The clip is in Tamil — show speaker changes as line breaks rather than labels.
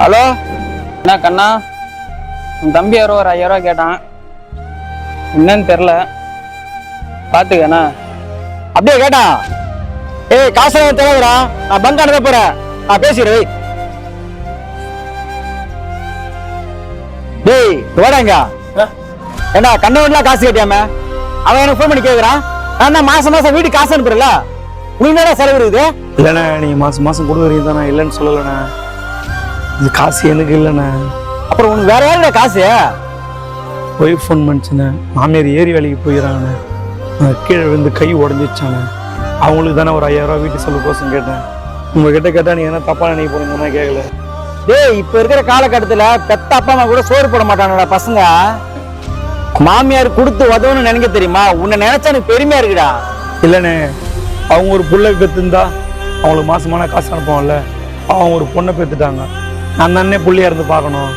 ஹலோ? என்ன கண்ணா? உன் தம்பி யாரோ ஒரு ஐயாயிரம் கேட்டான். என்னன்னு தெரில பார்த்துக்கண்ணா
அப்படியே கேட்டான் ஏய் காசு தேவைடா. நான் பங்க் அனுப்ப போறேன். நான் பேசிடுறேன் வை. டேய் வாடாங்க ஏண்டா கண்ணவன்லாம் காசு கேட்டியாம? அவன் எனக்கு ஃபோன் பண்ணி கேக்குறான். நான் மாசம் மாசம் வீட்டுக்கு காசு அனுப்புறல என்னடா செலவு இருக்குது?
இல்லைண்ணே நீங்கள் மாதம் மாதம் கொடுக்குறீங்க தானே இல்லைன்னு சொல்லலைண்ணே. இது காசு எனக்கு இல்லைண்ணே.
அப்புறம் உனக்கு வேற யாருடா காசு?
ஒய்ஃப் ஃபோன் பண்ணிச்சுண்ணே. மாமியார் ஏரி வேலைக்கு போயிடறாங்கண்ணே கீழே விழுந்து கை உடஞ்சிச்சாண்ணே அவங்களுக்கு தானே ஒரு ஐயாயிரம் வீட்டு செலவு கோசம் கேட்டேன். உங்ககிட்ட கேட்டால் நீங்கள் என்ன தப்பாக நினைக்க போறீங்கன்னா கேட்கல
டேய் இப்போ இருக்கிற காலகட்டத்தில் பெத்த அப்பா அம்மா கூட சோறு போட மாட்டானுடா பசங்க. மாமியார் கொடுத்து உதவுன்னு நினைக்க தெரியுமா? உன்னை நினைச்சா எனக்கு பெருமையா இருக்குடா.
இல்லைண்ணே அவங்க ஒரு புள்ள பெற்றுந்தா அவங்களுக்கு மாசமான காசு அனுப்புவோம்ல அவங்க ஒரு பொண்ணை பெற்றுட்டாங்க நான் தானே புள்ளையா இருந்து பார்க்கணும்.